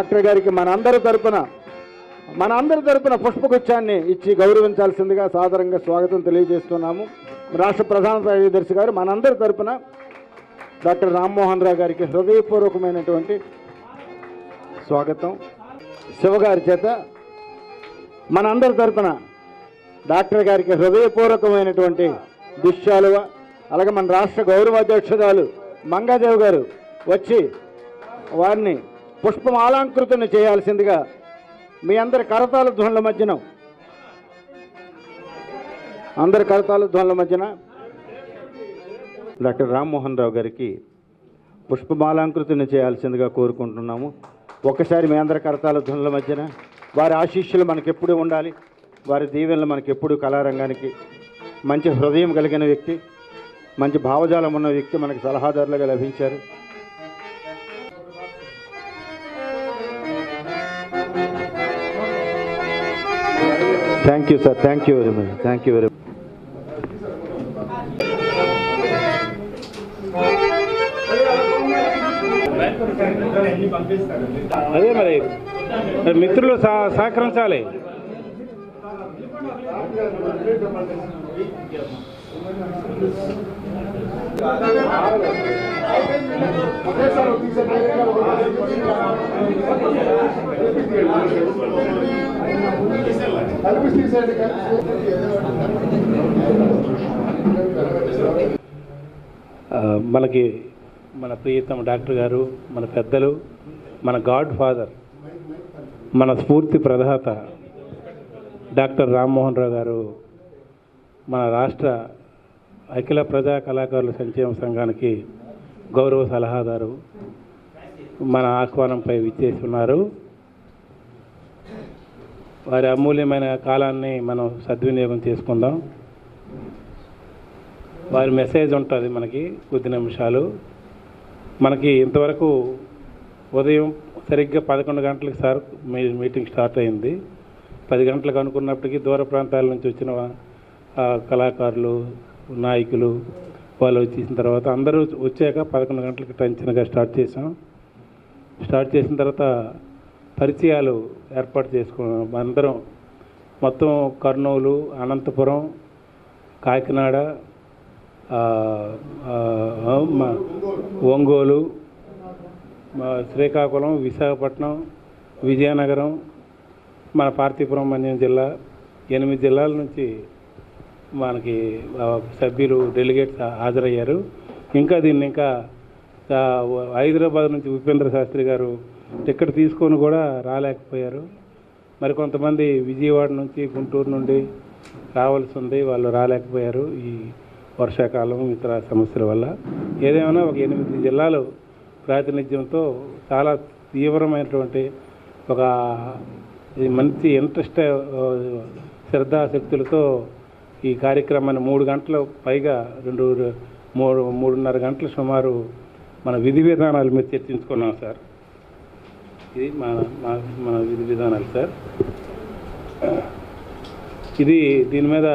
Doctor గారికి మనందరి తరపున మనందరి తరపున పుష్పగుచ్చాన్ని ఇచ్చి గౌరవించాల్సిందిగా సాధారణంగా స్వాగతం తెలియజేస్తున్నాము. రాష్ట్ర ప్రధాన కార్యదర్శి గారు మనందరి తరపున డాక్టర్ రామ్మోహన్ రావు గారికి హృదయపూర్వకమైనటువంటి స్వాగతం. శివగారి చేత మనందరి తరపున డాక్టర్ గారికి హృదయపూర్వకమైనటువంటి దుశ్శాలువ అలాగే మన రాష్ట్ర గౌరవాధ్యక్షురాలు మంగాదేవ్ గారు వచ్చి వారిని పుష్పమాలాంకృతిని చేయాల్సిందిగా మీ అందరి కరతాల ధ్వనుల మధ్యన. అందరి కరతాల ధ్వనుల మధ్యన డాక్టర్ రామ్మోహన్ రావు గారికి పుష్పమాలాంకృతిని చేయాల్సిందిగా కోరుకుంటున్నాము. ఒకసారి మీ అందరి కరతాల ధ్వనుల మధ్యన వారి ఆశీస్సులు మనకెప్పుడు ఉండాలి. వారి దీవెనలు మనకెప్పుడు కళారంగానికి మంచి హృదయం కలిగిన వ్యక్తి మంచి భావజాలం ఉన్న వ్యక్తి మనకి సలహాదారులుగా లభించారు. Thank you sir thank you very much thank you very అదే మరి. మరి మిత్రులు సహ మనకి మన ప్రియతమ డాక్టర్ గారు మన పెద్దలు మన గాడ్ ఫాదర్ మన స్ఫూర్తి ప్రదాత డాక్టర్ రామ్మోహన్ రావు గారు మన రాష్ట్ర అఖిల ప్రజా కళాకారుల సంక్షేమ సంఘానికి గౌరవ సలహాదారు మన ఆహ్వానంపై విచ్చేసి ఉన్నారు వారి అమూల్యమైన కాలాన్ని మనం సద్వినియోగం చేసుకుందాం. వారి మెసేజ్ ఉంటుంది మనకి కొద్ది నిమిషాలు. మనకి ఇంతవరకు ఉదయం సరిగ్గా పదకొండు గంటలకు సార్ మీ మీటింగ్ స్టార్ట్ అయింది. పది గంటలకు అనుకున్నప్పటికీ దూర ప్రాంతాల నుంచి వచ్చిన కళాకారులు నాయకులు వాళ్ళు వచ్చేసిన తర్వాత అందరూ వచ్చాక పదకొండు గంటలకు టెన్షన్గా స్టార్ట్ చేసాం స్టార్ట్ చేసిన తర్వాత పరిచయాలు ఏర్పాటు చేసుకున్నాం. అందరం మొత్తం కర్నూలు అనంతపురం కాకినాడ ఒంగోలు శ్రీకాకుళం విశాఖపట్నం విజయనగరం మన పార్తీపురం మన్యం జిల్లా ఎనిమిది జిల్లాల నుంచి మనకి సభ్యులు డెలిగేట్స్ హాజరయ్యారు. ఇంకా దీన్ని ఇంకా హైదరాబాద్ నుంచి ఉపేంద్ర శాస్త్రి గారు టికెట్ తీసుకొని కూడా రాలేకపోయారు. మరి కొంతమంది విజయవాడ నుంచి గుంటూరు నుండి రావాల్సి ఉంది వాళ్ళు రాలేకపోయారు ఈ వర్షాకాలం ఇతర సమస్యల వల్ల. ఏదేమైనా ఒక ఎనిమిది జిల్లాలు ప్రాతినిధ్యంతో చాలా తీవ్రమైనటువంటి ఒక మంచి ఇంట్రెస్ట్ శ్రద్ధాశక్తులతో ఈ కార్యక్రమాన్ని మూడు గంటల పైగా రెండు మూడు మూడున్నర గంటల సుమారు మన విధి విధానాల మీద చర్చించుకున్నాం సార్. ఇది మన మా- మన విధి విధానాలు సార్. ఇది దీని మీద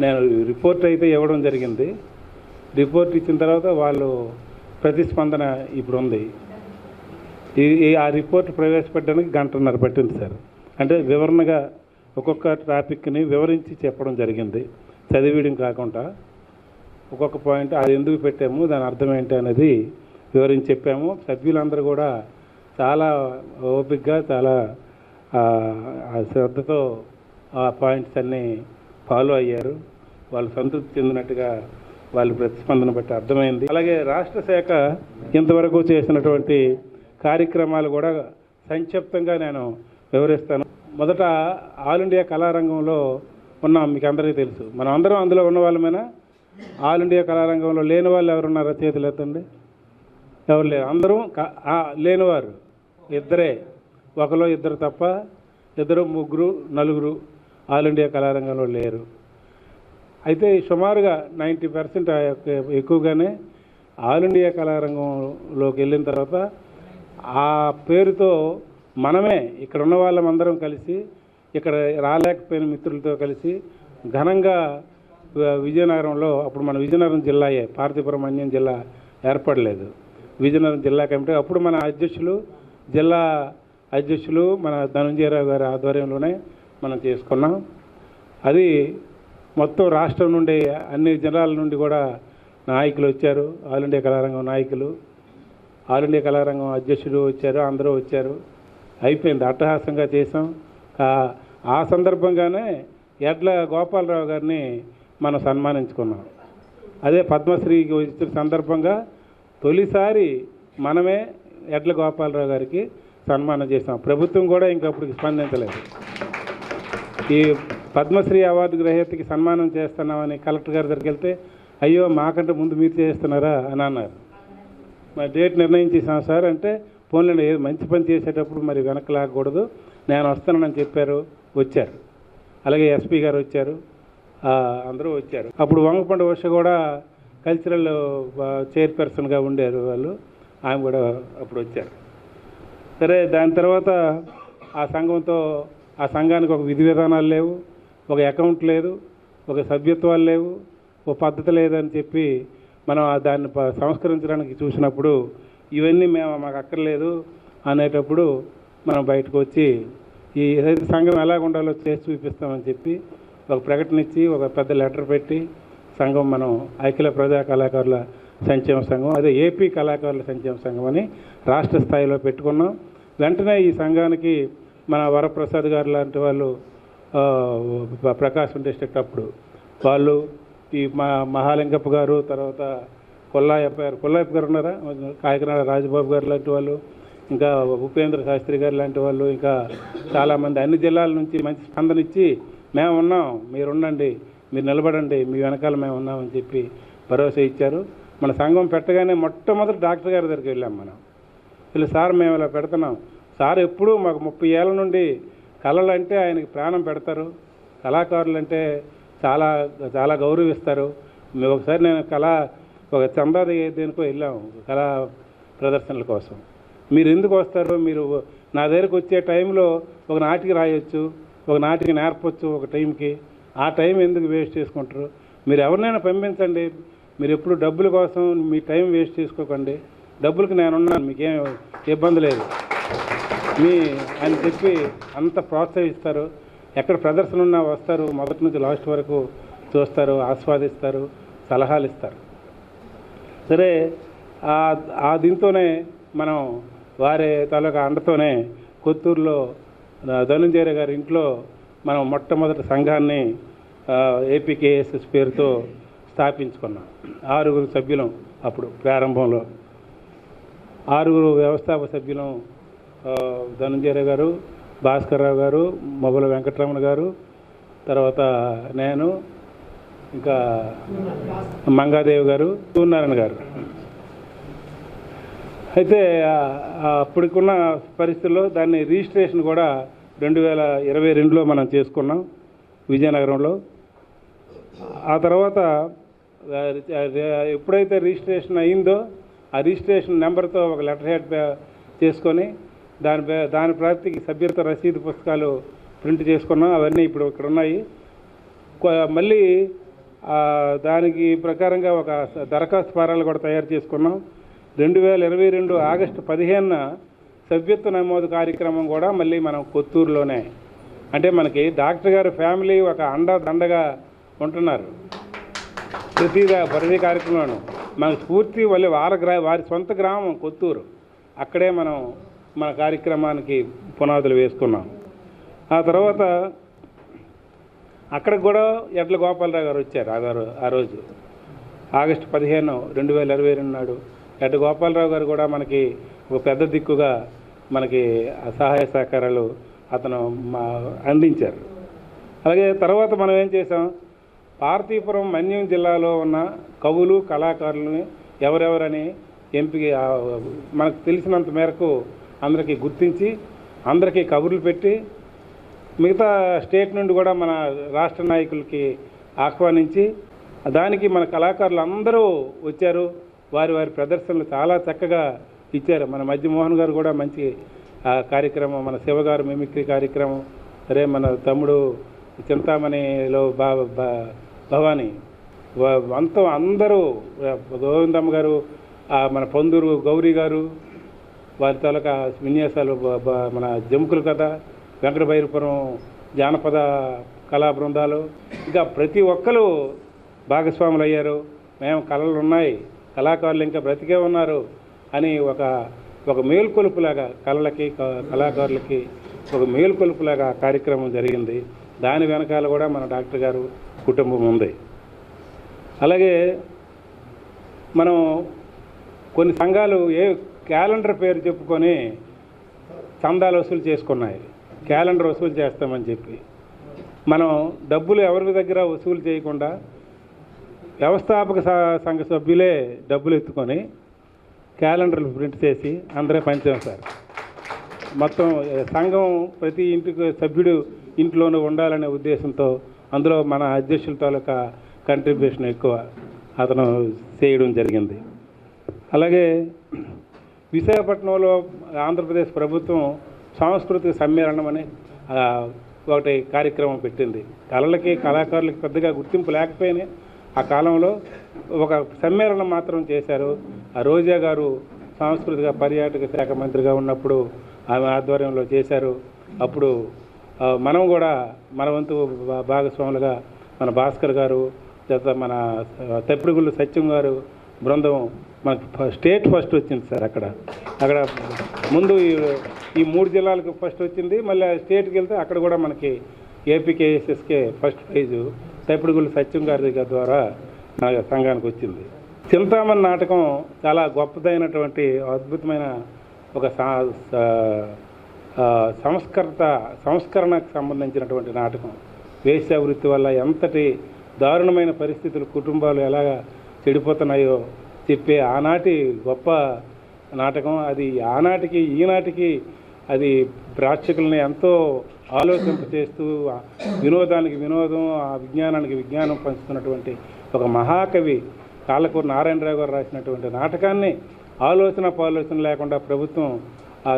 నేను రిపోర్ట్ అయితే ఇవ్వడం జరిగింది. రిపోర్ట్ ఇచ్చిన తర్వాత వాళ్ళు ప్రతిస్పందన ఇప్పుడు ఉంది. ఈ ఈ- ఆ రిపోర్ట్ ప్రవేశపెట్టడానికి గంటన్నర పట్టింది సార్. అంటే వివరణగా ఒక్కొక్క టాపిక్ని వివరించి చెప్పడం జరిగింది. చదివేయడం కాకుండా ఒక్కొక్క పాయింట్ అది ఎందుకు పెట్టాము దాని అర్థం ఏంటి అనేది వివరించి చెప్పాము. సభ్యులందరూ కూడా చాలా ఓపిక్గా చాలా శ్రద్ధతో ఆ పాయింట్స్ అన్నీ ఫాలో అయ్యారు. వాళ్ళు సంతృప్తి చెందినట్టుగా వాళ్ళ ప్రతిస్పందన బట్టి అర్థమైంది. అలాగే రాష్ట్ర శాఖ ఇంతవరకు చేసినటువంటి కార్యక్రమాలు కూడా సంక్షిప్తంగా నేను వివరిస్తాను. మొదట ఆల్ ఇండియా కళారంగంలో ఉన్నాం మీకు అందరికీ తెలుసు. మనం అందరం అందులో ఉన్న వాళ్ళమేనా? ఆల్ ఇండియా కళారంగంలో లేని వాళ్ళు ఎవరున్నారా చేతులు ఎత్తండి? ఎవరు లేరు? అందరూ క- లేనివారు. ఇద్దరే. ఒకలో ఇద్దరు తప్ప ఇద్దరు ముగ్గురు నలుగురు ఆల్ ఇండియా కళారంగంలో లేరు. అయితే సుమారుగా నైంటీ పర్సెంట్ ఎక్కువగానే ఆల్ ఇండియా కళారంగంలోకి వెళ్ళిన తర్వాత ఆ పేరుతో మనమే ఇక్కడ ఉన్న వాళ్ళమందరం కలిసి ఇక్కడ రాలేకపోయిన మిత్రులతో కలిసి ఘనంగా విజయనగరంలో అప్పుడు మన విజయనగరం జిల్లాయే పార్థిపురం అన్యం జిల్లా ఏర్పడలేదు. విజయనగరం జిల్లా కమిటీ అప్పుడు మన అధ్యక్షులు జిల్లా అధ్యక్షులు మన ధనంజయరావు గారి ఆధ్వర్యంలోనే మనం చేసుకున్నాం. అది మొత్తం రాష్ట్రం నుండి అన్ని జిల్లాల నుండి కూడా నాయకులు వచ్చారు. ఆల్ ఇండియా కళారంగం నాయకులు. ఆల్ ఇండియా కళారంగం అధ్యక్షుడు వచ్చారు అందరూ వచ్చారు. అయిపోయింది. అట్టహాసంగా చేసాం ఆ- సందర్భంగానే ఎడ్ల గోపాలరావు గారిని మనం సన్మానించుకున్నాం. అదే పద్మశ్రీకి వచ్చిన సందర్భంగా తొలిసారి మనమే ఎడ్ల గోపాలరావు గారికి సన్మానం చేసాం ప్రభుత్వం కూడా ఇంకప్పుడు స్పందించలేదు. ఈ పద్మశ్రీ అవార్డు గ్రహీతకి సన్మానం చేస్తున్నామని కలెక్టర్ గారి దగ్గరికి వెళ్తే అయ్యో మాకంటే ముందు మీరు చేస్తున్నారా అని అన్నారు. మరి డేట్ నిర్ణయించేసాం సార్ అంటే పోన్లేండి ఏదో మంచి పని చేసేటప్పుడు మరి వెనక లాగకూడదు. నేను వస్తానని చెప్పారు వచ్చారు. అలాగే ఎస్పీ గారు వచ్చారు. అందరూ వచ్చారు. అప్పుడు వంగపండు ఉష కూడా కల్చరల్ చైర్పర్సన్గా ఉండేరు వాళ్ళు. ఆమె కూడా అప్పుడు వచ్చారు. సరే దాని తర్వాత ఆ సంఘంతో ఆ సంఘానికి ఒక విధి విధానాలు లేవు ఒక అకౌంట్ లేదు ఒక సభ్యత్వాలు లేవు ఒక పద్ధతి లేదని చెప్పి మనం ఆ దాన్ని ప- సంస్కరించడానికి చూసినప్పుడు ఇవన్నీ మేము మాకు అక్కర్లేదు అనేటప్పుడు మనం బయటకు వచ్చి ఈ ఏదైతే సంఘం ఎలాగ ఉండాలో చేసి చూపిస్తామని చెప్పి ఒక ప్రకటన ఇచ్చి ఒక పెద్ద లెటర్ పెట్టి సంఘం మనం అఖిల ప్రజా కళాకారుల సంక్షేమ సంఘం అదే ఏపీ కళాకారుల సంక్షేమ సంఘం అని రాష్ట్ర స్థాయిలో పెట్టుకున్నాం. వెంటనే ఈ సంఘానికి మన వరప్రసాద్ గారు లాంటి వాళ్ళు ప్రకాశం డిస్ట్రిక్ట్ అప్పుడు వాళ్ళు ఈ మా మహాలింగప్ప గారు తర్వాత కొల్లాయప్ప గారు కొల్లాయప్ప గారు ఉన్నారా? కాకినాడ రాజబాబు గారు లాంటి వాళ్ళు ఇంకా ఉపేంద్ర శాస్త్రి గారు లాంటి వాళ్ళు ఇంకా చాలామంది అన్ని జిల్లాల నుంచి మంచి స్పందన ఇచ్చి మేము ఉన్నాం మీరు ఉండండి మీరు నిలబడండి మీ వెనకాల మేము ఉన్నామని చెప్పి భరోసా ఇచ్చారు. మన సంఘం పెట్టగానే మొట్టమొదటి డాక్టర్ గారి దగ్గరికి వెళ్ళాం మనం. వీళ్ళు సార్ మేము ఇలా పెడుతున్నాం. సార్ ఎప్పుడూ మాకు ముప్పై ఏళ్ళ నుండి కళలు అంటే ఆయనకి ప్రాణం పెడతారు. కళాకారులు అంటే చాలా చాలా గౌరవిస్తారు. ఒకసారి నేను కళా ఒక చందా దేనికో వెళ్ళాము కళా ప్రదర్శనల కోసం. మీరు ఎందుకు వస్తారు? మీరు నా దగ్గరకు వచ్చే టైంలో ఒక నాటికి రాయొచ్చు ఒక నాటికి నేర్పచ్చు ఒక టైంకి. ఆ టైం ఎందుకు వేస్ట్ చేసుకుంటారు? మీరు ఎవరినైనా పంపించండి. మీరు ఎప్పుడు డబ్బుల కోసం మీ టైం వేస్ట్ చేసుకోకండి. డబ్బులకి నేనున్నాను మీకేం ఇబ్బంది లేదు. మీ అని చెప్పి అంత ప్రోత్సహిస్తారు. ఎక్కడ ప్రదర్శన ఉన్నా వస్తారు మొదటి నుంచి లాస్ట్ వరకు చూస్తారు ఆస్వాదిస్తారు సలహాలు ఇస్తారు. సరే ఆ- దీంతోనే మనం వారి తాలూకా అండతోనే కొత్తూరులో ధనుంజయ గారి ఇంట్లో మనం మొట్టమొదటి సంఘాన్ని ఏపీకేఎస్ఎస్ పేరుతో స్థాపించుకున్నాం. ఆరుగురు సభ్యులం అప్పుడు ప్రారంభంలో. ఆరుగురు వ్యవస్థాపక సభ్యులం ధనుంజయ గారు భాస్కర్రావు గారు మొబల వెంకటరమణ గారు తర్వాత నేను ఇంకా మంగాదేవి గారు సూర్యనారాయణ గారు. అయితే అప్పటికున్న పరిస్థితుల్లో దాన్ని రిజిస్ట్రేషన్ కూడా రెండు వేల ఇరవై రెండులో మనం చేసుకున్నాం విజయనగరంలో. ఆ తర్వాత ఎప్పుడైతే రిజిస్ట్రేషన్ అయిందో ఆ రిజిస్ట్రేషన్ నెంబర్తో ఒక లెటర్ హెడ్ చేసుకొని దాని పే- దాని ప్రాప్తికి సభ్యత రసీదు పుస్తకాలు ప్రింట్ చేసుకున్నాం అవన్నీ ఇప్పుడు ఇక్కడ ఉన్నాయి. మళ్ళీ దానికి ప్రకారంగా ఒక దరఖాస్తు ఫారాలు కూడా తయారు చేసుకున్నాం. రెండు వేల ఇరవై రెండు ఆగస్టు పదిహేనున సభ్యత్వ నమోదు కార్యక్రమం కూడా మళ్ళీ మనం కొత్తూరులోనే అంటే మనకి డాక్టర్ గారి ఫ్యామిలీ ఒక అండ దండగా ఉంటున్నారు. ప్రతిగా ప్రతి కార్యక్రమంలోనూ. మన స్ఫూర్తి వాళ్ళు వారి గ్రా వారి సొంత గ్రామం కొత్తూరు. అక్కడే మనం మన కార్యక్రమానికి పునాదులు వేసుకున్నాం. ఆ తర్వాత అక్కడికి కూడా ఎడ్ల గోపాలరావు గారు వచ్చారు ఆ గారు ఆ రోజు. ఆగస్టు పదిహేను రెండు వేల ఇరవై రెండు నాడు. ఎడ్ల గోపాలరావు గారు కూడా మనకి ఒక పెద్ద దిక్కుగా మనకి సహాయ సహకారాలు అతను మా అందించారు. అలాగే తర్వాత మనం ఏం చేసాం పార్తీపురం మన్యం జిల్లాలో ఉన్న కవులు కళాకారులని ఎవరెవరని ఎంపిక మనకు తెలిసినంత మేరకు అందరికీ గుర్తించి అందరికీ కబుర్లు పెట్టి మిగతా స్టేట్ నుండి కూడా మన రాష్ట్ర నాయకులకి ఆహ్వానించి దానికి మన కళాకారులు అందరూ వచ్చారు. వారి వారి ప్రదర్శనలు చాలా చక్కగా ఇచ్చారు. మన మధ్య మోహన్ గారు కూడా మంచి ఆ, కార్యక్రమం మన శివగారు మిమిక్రీ కార్యక్రమం రే మన తమ్ముడు చింతామణిలో బా బా- భవానీ. అంతా అందరూ గోవిందమ్మ గారు మన పొందూరు గౌరీ గారు వారి తాలూకా విన్యాసాలు మన జంకులు కథ వెంకటభైరపురం జానపద కళా బృందాలు. ఇంకా ప్రతి ఒక్కరు భాగస్వాములు అయ్యారు మేము కళలు ఉన్నాయి కళాకారులు ఇంకా బ్రతికే ఉన్నారు అని ఒక ఒక మేల్కొలుపులాగా కళలకి క- కళాకారులకి ఒక మేల్కొలుపులాగా కార్యక్రమం జరిగింది. దాని వెనకాల కూడా మన డాక్టర్ గారు కుటుంబం ఉంది. అలాగే మనం కొన్ని సంఘాలు ఏ క్యాలెండర్ పేరు చెప్పుకొని చందాలు వసూలు చేసుకున్నాయి. క్యాలెండర్ వసూలు చేస్తామని చెప్పి. మనం డబ్బులు ఎవరి దగ్గర వసూలు చేయకుండా వ్యవస్థాపక సంఘ సభ్యులే డబ్బులు ఎత్తుకొని క్యాలెండర్లు ప్రింట్ చేసి అందరే పంచాం సార్. మొత్తం సంఘం ప్రతి ఇంటికి సభ్యుడు ఇంట్లోనూ ఉండాలనే ఉద్దేశంతో అందులో మన అధ్యక్షుల తాలూకా కంట్రిబ్యూషన్ ఎక్కువ అతను చేయడం జరిగింది. అలాగే విశాఖపట్నంలో ఆంధ్రప్రదేశ్ ప్రభుత్వం సాంస్కృతిక సమ్మేళనం అనే ఒకటి కార్యక్రమం పెట్టింది. కళలకి కళాకారులకి పెద్దగా గుర్తింపు లేకపోయినా ఆ కాలంలో ఒక సమ్మేళనం మాత్రం చేశారు. ఆ రోజా గారు సాంస్కృతిక పర్యాటక శాఖ మంత్రిగా ఉన్నప్పుడు ఆమె ఆధ్వర్యంలో చేశారు. అప్పుడు మనం కూడా మన వంతు భా- భాగస్వాములుగా మన భాస్కర్ గారు తర్వాత మన తెప్పిడిగుళ్ళు సత్యం గారు బృందం మాకు స్టేట్ ఫస్ట్ వచ్చింది సార్ అక్కడ. అక్కడ ముందు ఈ- ఈ మూడు జిల్లాలకు ఫస్ట్ వచ్చింది మళ్ళీ స్టేట్కి వెళ్తే అక్కడ కూడా మనకి ఏపీకేఎస్ఎస్కే ఫస్ట్ ప్రైజు. తప్పిడిగుళ్ళు సత్యం గారి ద్వారా నా సంఘానికి వచ్చింది. చింతామణి నాటకం చాలా గొప్పదైనటువంటి అద్భుతమైన ఒక సా- సా- సంస్కృత సంస్కరణకు సంబంధించినటువంటి నాటకం. వేశ్యావృత్తి వల్ల ఎంతటి దారుణమైన పరిస్థితులు కుటుంబాలు ఎలాగ చెడిపోతున్నాయో చెప్పే ఆనాటి గొప్ప నాటకం. అది ఆనాటికి ఈనాటికి అది ప్రేక్షకుల్ని ఎంతో ఆలోచింప చేస్తూ వినోదానికి వినోదం ఆ విజ్ఞానానికి విజ్ఞానం పంచుతున్నటువంటి ఒక మహాకవి కాళ్ళకూరు నారాయణరావు గారు రాసినటువంటి నాటకాన్ని ఆలోచన పాలోచన లేకుండా ప్రభుత్వం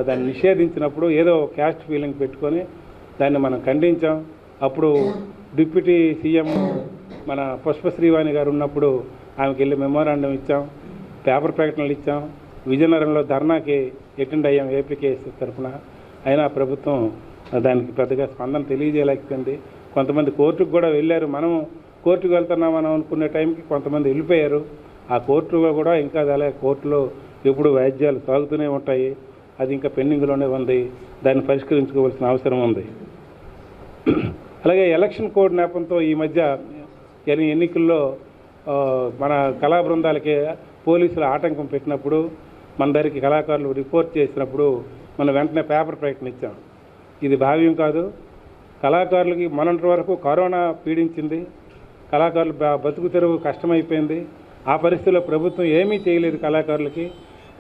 దాన్ని నిషేధించినప్పుడు ఏదో క్యాస్ట్ ఫీలింగ్ పెట్టుకొని దాన్ని మనం ఖండించాం. అప్పుడు డిప్యూటీ సీఎం మన పుష్పశ్రీవాణి గారు ఉన్నప్పుడు ఆమెకి వెళ్ళి మెమోరాండం ఇచ్చాం పేపర్ ప్రకటనలు ఇచ్చాం. విజయనగరంలో ధర్నాకి అటెండ్ అయ్యాం ఏపీకేఎస్ తరఫున. అయినా ప్రభుత్వం దానికి పెద్దగా స్పందన తెలియజేయలేకపోయింది. కొంతమంది కోర్టుకు కూడా వెళ్ళారు. మనం కోర్టుకు వెళ్తున్నామని అనుకునే టైంకి కొంతమంది వెళ్ళిపోయారు. ఆ కోర్టులో కూడా ఇంకా అలాగే కోర్టులో ఎప్పుడు వైద్యాలు సాగుతూనే ఉంటాయి. అది ఇంకా పెండింగ్లోనే ఉంది. దాన్ని పరిష్కరించుకోవాల్సిన అవసరం ఉంది. అలాగే ఎలక్షన్ కోడ్ నేపంతో ఈ మధ్య ఎన్ని ఎన్నికల్లో మన కళా బృందాలకి పోలీసులు ఆటంకం పెట్టినప్పుడు మన దగ్గరికి కళాకారులు రిపోర్ట్ చేసినప్పుడు మనం వెంటనే పేపర్ ప్రకటన ఇచ్చాం. ఇది భావ్యం కాదు. కళాకారులకి మొన్నటి వరకు కరోనా పీడించింది. కళాకారులు బతుకు తెరువు కష్టమైపోయింది. ఆ పరిస్థితిలో ప్రభుత్వం ఏమీ చేయలేదు కళాకారులకి.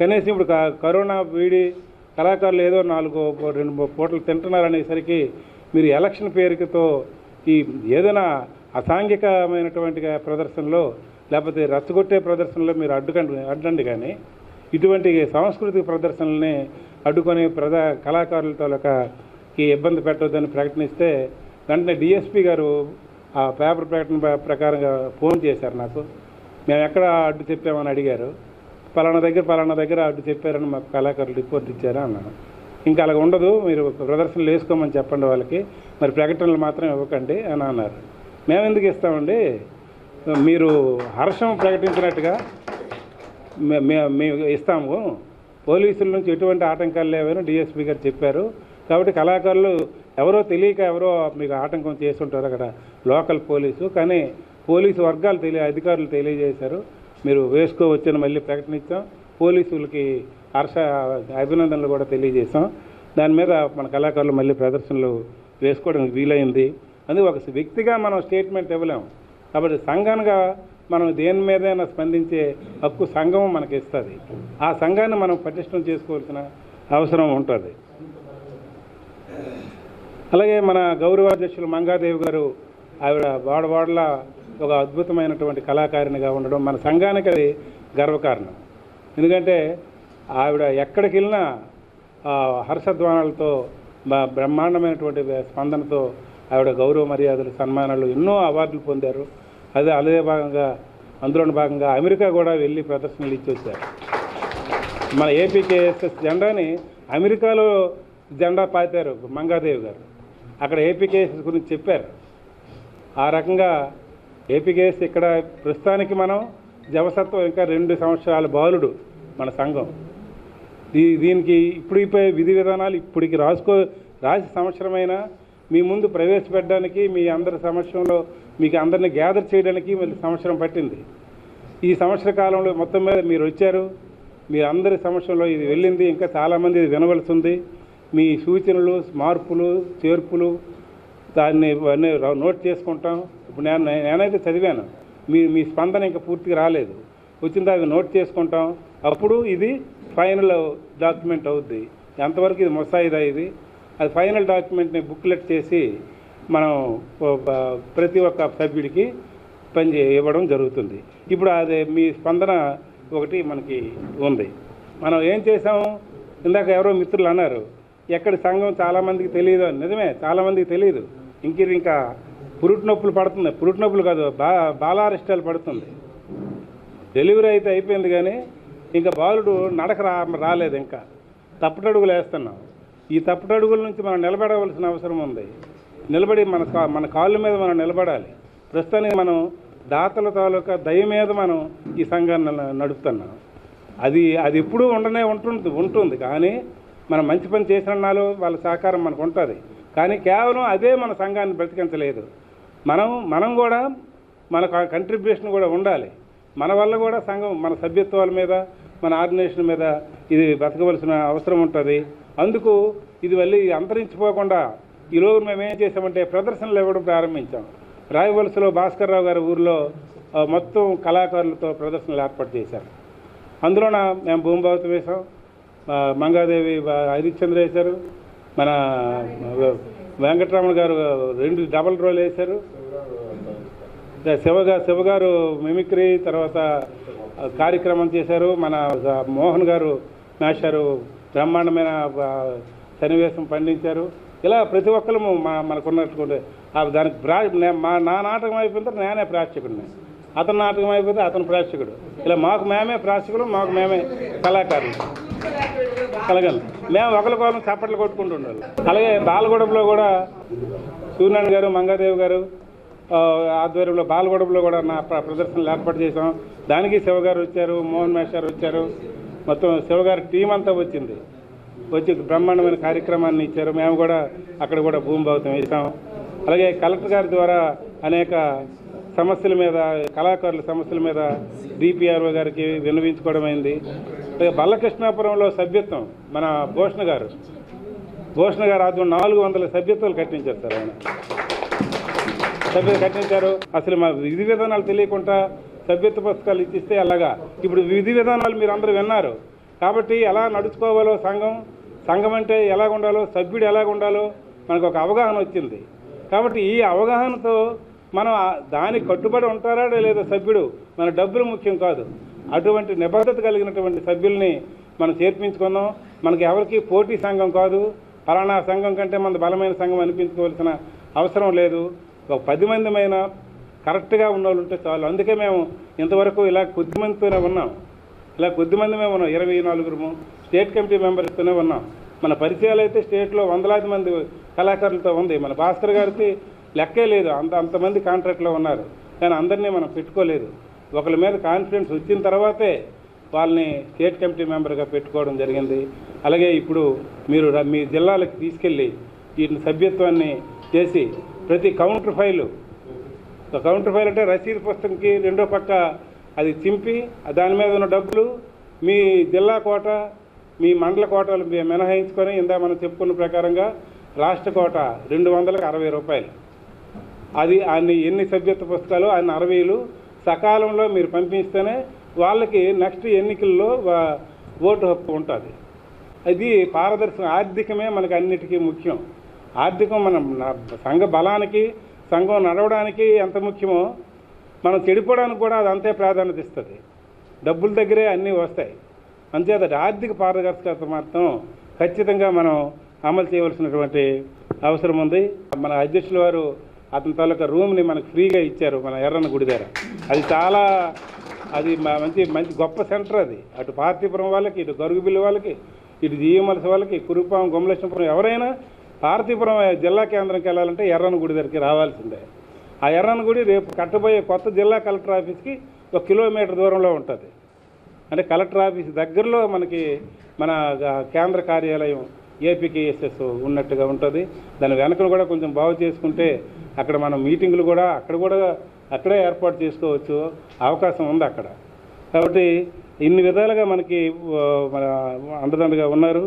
కనీసం ఇప్పుడు కరోనా వీడి కళాకారులు ఏదో నాలుగు రెండు మూడు పూటలు తింటున్నారనేసరికి మీరు ఎలక్షన్ పేరుతో ఈ ఏదైనా అసాంఘికమైనటువంటి ప్రదర్శనలో లేకపోతే రచ్చగొట్టే ప్రదర్శనలో మీరు అడ్డుకండి అడ్డండి కానీ ఇటువంటి సాంస్కృతిక ప్రదర్శనల్ని అడ్డుకొని ప్రజా కళాకారులతో ఒక ఇబ్బంది పెట్టవద్దని ప్రకటనిస్తే వెంటనే డిఎస్పి గారు ఆ పేపర్ ప్రకటన ప్రకారంగా ఫోన్ చేశారు నాకు. మేము ఎక్కడ అడ్డు చెప్పామని అడిగారు. పలానా దగ్గర పలానా దగ్గర అడ్డు చెప్పారని మాకు కళాకారులు రిపోర్ట్ ఇచ్చారా అన్నాను. ఇంకా అలాగ ఉండదు మీరు ప్రదర్శనలు వేసుకోమని చెప్పండి వాళ్ళకి మరి ప్రకటనలు మాత్రం ఇవ్వకండి అని అన్నారు. మేము ఎందుకు ఇస్తామండి? మీరు హర్షం ప్రకటించినట్టుగా మే- మేము ఇస్తాము. పోలీసుల నుంచి ఎటువంటి ఆటంకాలు లేవని డిఎస్పీ గారు చెప్పారు. కాబట్టి కళాకారులు ఎవరో తెలియక ఎవరో మీకు ఆటంకం చేసి ఉంటారు అక్కడ లోకల్ పోలీసు. కానీ పోలీసు వర్గాలు తెలియ అధికారులు తెలియజేశారు. మీరు వేసుకోవచ్చని మళ్ళీ ప్రకటన ఇచ్చాం పోలీసులకి హర్ష అభినందనలు కూడా తెలియజేశాం. దాని మీద మన కళాకారులు మళ్ళీ ప్రదర్శనలు వేసుకోవడానికి వీలైంది. అందుకే ఒక వ్యక్తిగా మనం స్టేట్మెంట్ ఇవ్వలేము కాబట్టి సంఘంగా మనం దేని మీదైనా స్పందించే హక్కు సంఘం మనకి ఇస్తుంది. ఆ సంఘాన్ని మనం పటిష్టం చేసుకోవాల్సిన అవసరం ఉంటుంది. అలాగే మన గౌరవాధ్యక్షులు మంగాదేవి గారు ఆవిడ వాడవాడల ఒక అద్భుతమైనటువంటి కళాకారిణిగా ఉండడం మన సంఘానికి అది గర్వకారణం. ఎందుకంటే ఆవిడ ఎక్కడికి వెళ్ళినా హర్షధ్వానాలతో బ్రహ్మాండమైనటువంటి స్పందనతో ఆవిడ గౌరవ మర్యాదలు సన్మానాలు ఎన్నో అవార్డులు పొందారు. అదే అదే భాగంగా అందులోని భాగంగా అమెరికా కూడా వెళ్ళి ప్రదర్శనలు ఇచ్చి వచ్చారు మన ఏపీకేఎస్ఎస్ జెండాని అమెరికాలో జెండా పాతారు మంగాదేవి గారు. అక్కడ ఏపీకేఎస్ఎస్ గురించి చెప్పారు. ఆ రకంగా ఏపీకేఎస్ ఇక్కడ ప్రస్తుతానికి మనం జవసత్వం ఇంకా రెండు సంవత్సరాల బాలుడు మన సంఘం. దీ దీనికి ఇప్పుడు విధి విధానాలు ఇప్పటికి రాసుకో రాసి సంవత్సరమైనా మీ ముందు ప్రవేశపెట్టడానికి మీ అందరి సమక్షంలో మీకు అందరిని గ్యాదర్ చేయడానికి మళ్ళీ సంవత్సరం పట్టింది. ఈ సంవత్సర కాలంలో మొత్తం మీద మీరు వచ్చారు. మీ అందరి సమక్షంలో ఇది వెళ్ళింది. ఇంకా చాలామంది ఇది వినవలసి ఉంది. మీ సూచనలు మార్పులు చేర్పులు దాన్ని అన్నీ నోట్ చేసుకుంటాం. ఇప్పుడు నేను నేనైతే చదివాను. మీ మీ స్పందన ఇంకా పూర్తిగా రాలేదు. వచ్చింది అవి నోట్ చేసుకుంటాం. అప్పుడు ఇది ఫైనల్ డాక్యుమెంట్ అవుద్ది. ఎంతవరకు ఇది ముసాయిదా ఇది? అది ఫైనల్ డాక్యుమెంట్ని బుక్లెట్ చేసి మనం ప్రతి ఒక్క సభ్యుడికి పనిచే ఇవ్వడం జరుగుతుంది. ఇప్పుడు అది మీ స్పందన ఒకటి మనకి ఉంది. మనం ఏం చేసాము ఇందాక ఎవరో మిత్రులు అన్నారు ఎక్కడ సంఘం చాలామందికి తెలియదు అని. నిజమే చాలామందికి తెలియదు ఇంక ఇంకా పురుటి నొప్పులు పడుతుంది. పురుటి నొప్పులు కాదు బా బాలారిష్టాలు పడుతుంది. డెలివరీ అయితే అయిపోయింది కానీ ఇంకా బాలుడు నడక రా రాలేదు ఇంకా. తప్పటడుగులు వేస్తున్నాం. ఈ తప్పుటడుగుల నుంచి మనం నిలబడవలసిన అవసరం ఉంది. నిలబడి మన కా- మన కాళ్ళ మీద మనం నిలబడాలి. ప్రస్తుతానికి మనం దాతల తాలూకా దయ మీద మనం ఈ సంఘాన్ని నడుపుతున్నాం. అది అది ఎప్పుడూ ఉండనే ఉంటుంది ఉంటుంది. కానీ మనం మంచి పని చేసినాలు వాళ్ళ సహకారం మనకు ఉంటుంది. కానీ కేవలం అదే మన సంఘాన్ని బ్రతికించలేదు. మనం మనం కూడా మన కంట్రిబ్యూషన్ కూడా ఉండాలి. మన వల్ల కూడా సంఘం మన సభ్యత్వాల మీద మన ఆర్గనైజేషన్ మీద ఇది బ్రతకవలసిన అవసరం ఉంటుంది. అందుకు ఇది మళ్ళీ అంతరించిపోకుండా ఈరోజు మేము ఏం చేసామంటే ప్రదర్శనలు ఇవ్వడం ప్రారంభించాం. రాయవలసలో భాస్కర్ రావు గారి ఊరిలో మొత్తం కళాకారులతో ప్రదర్శనలు ఏర్పాటు చేశారు. అందులోన మేము భూమిభావతం వేశాం. మంగాదేవి హరిశ్చంద్ర వేశారు. మన వెంకటరమణ గారు రెండు డబల్ రోల్ వేశారు. శివగా శివగారు మిమిక్రీ తర్వాత కార్యక్రమం చేశారు. మన మోహన్ గారు మేషారు బ్రహ్మాండమైన సన్నివేశం పండించారు. ఇలా ప్రతి ఒక్కరు మా మనకున్నటువంటి దానికి ప్రా మా నా నాటకం అయిపోయిన తర్వాత నేనే ప్రేక్షకుడిని. అతని నాటకం అయిపోతే అతను ప్రేక్షకుడు. ఇలా మాకు మేమే ప్రేక్షకులు మాకు మేమే కళాకారులు. కలగలు. మేము ఒకరికొకరు చప్పట్లు కొట్టుకుంటుండాలి అలాగే బాలగూడెంలో కూడా సూర్యనారాయణ గారు మంగాదేవి గారు ఆధ్వర్యంలో బాలగూడెంలో కూడా నా ప్ర- ప్రదర్శనలు ఏర్పాటు చేసాం దానికి శివగారు వచ్చారు మోహన్ మేష్ గారు వచ్చారు. మొత్తం శివగారి టీం అంతా వచ్చింది. వచ్చి బ్రహ్మాండమైన కార్యక్రమాన్ని ఇచ్చారు. మేము కూడా అక్కడ కూడా భూమి భావితం వేసాం అలాగే కలెక్టర్ గారి ద్వారా అనేక సమస్యల మీద కళాకారుల సమస్యల మీద డిపిఆర్ఓ గారికి విన్నవించుకోవడం అయింది. అలాగే బల్లకృష్ణాపురంలో సభ్యత్వం మన భూషణ గారు. భూషణ గారు ఆధ్వర్యం నాలుగు వందల సభ్యత్వాలు కట్టించారు సార్ ఆయన. సభ్యత కట్టించారు. అసలు మా విధి విధానాలు తెలియకుండా సభ్యత్వ పుస్తకాలు ఇచ్చిస్తే అలాగా. ఇప్పుడు విధి విధానాలు మీరు అందరూ విన్నారు. కాబట్టి ఎలా నడుచుకోవాలో సంఘం సంఘం అంటే ఎలా ఉండాలో సభ్యుడు ఎలాగ ఉండాలో మనకు ఒక అవగాహన వచ్చింది. కాబట్టి ఈ అవగాహనతో మనం దానికి కట్టుబడి ఉంటారా లేదా సభ్యుడు? మన డబ్బులు ముఖ్యం కాదు. అటువంటి నిబద్ధత కలిగినటువంటి సభ్యుల్ని మనం చేర్పించుకుందాం మనకి ఎవరికి పోటీ సంఘం కాదు. ఫలానా సంఘం కంటే మన బలమైన సంఘం అనిపించుకోవాల్సిన అవసరం లేదు. ఒక పది మందిమైన కరెక్ట్గా ఉన్న వాళ్ళు ఉంటే చాలు. అందుకే మేము ఇంతవరకు ఇలా కొద్దిమందితోనే ఉన్నాం. ఇలా కొద్ది మంది మేము ఉన్నాం. ఇరవై నాలుగురు స్టేట్ కమిటీ మెంబర్స్తోనే ఉన్నాం. మన పరిచయాలు అయితే స్టేట్లో వందలాది మంది కళాకారులతో ఉంది. మన భాస్కర్ గారికి లెక్కే లేదు. అంత అంతమంది కాంట్రాక్ట్లో ఉన్నారు. కానీ అందరినీ మనం పెట్టుకోలేదు. ఒకరి మీద కాన్ఫిడెన్స్ వచ్చిన తర్వాతే వాళ్ళని స్టేట్ కమిటీ మెంబర్గా పెట్టుకోవడం జరిగింది. అలాగే ఇప్పుడు మీరు మీ జిల్లాలకు తీసుకెళ్ళి వీటిని సభ్యత్వాన్ని చేసి ప్రతి కౌంటర్ ఫైలు కౌంటర్ ఫైల్ అంటే రసీదు పుస్తకంకి రెండో పక్క అది చింపి దాని మీద ఉన్న డబ్బులు మీ జిల్లా కోట మీ మండల కోటలు మినహాయించుకొని ఇందా మనం చెప్పుకున్న ప్రకారంగా రాష్ట్ర కోట రెండు వందలకు అరవై రూపాయలు. అది అన్ని ఎన్ని సభ్యత్వ పుస్తకాలు అన్ని అరవైలు సకాలంలో మీరు పంపిస్తేనే వాళ్ళకి నెక్స్ట్ ఎన్నికల్లో ఓటు హక్కు ఉంటుంది. అది పారదర్శక ఆర్థికమే మనకి అన్నిటికీ ముఖ్యం. ఆర్థికం మనం సంఘ బలానికి సంఘం నడవడానికి ఎంత ముఖ్యమో మనం చెడిపోవడానికి కూడా అది అంతే ప్రాధాన్యత ఇస్తుంది. డబ్బుల దగ్గరే అన్నీ వస్తాయి. అంతేత ఆర్థిక పారదర్శకత మాత్రం ఖచ్చితంగా మనం అమలు చేయవలసినటువంటి అవసరం ఉంది. మన అధ్యక్షుల వారు అతని తాలూకా రూమ్ని మనకు ఫ్రీగా ఇచ్చారు మన ఎర్రన్న గుడి దగ్గర. అది చాలా అది మంచి మంచి గొప్ప సెంటర్ అది. అటు పార్తీపురం వాళ్ళకి ఇటు గరుగుబిల్లి వాళ్ళకి ఇటు జీఎంఎల్స్ వాళ్ళకి కురుపాం గుమలేశ్వరం ఎవరైనా పార్థిపురం జిల్లా కేంద్రంకి వెళ్ళాలంటే ఎర్రనగుడి దగ్గరికి రావాల్సిందే. ఆ ఎర్రనగుడి రేపు కట్టబోయే కొత్త జిల్లా కలెక్టర్ ఆఫీస్కి ఒక కిలోమీటర్ దూరంలో ఉంటుంది. అంటే కలెక్టర్ ఆఫీస్ దగ్గరలో మనకి మన కేంద్ర కార్యాలయం ఏపీకేఎస్ఎస్ ఉన్నట్టుగా ఉంటుంది. దాని వెనకను కూడా కొంచెం బాగు చేసుకుంటే అక్కడ మనం మీటింగులు కూడా అక్కడ కూడా అక్కడే ఏర్పాటు చేసుకోవచ్చు అవకాశం ఉంది అక్కడ. కాబట్టి ఇన్ని విధాలుగా మనకి మన అండదండగా ఉన్నారు.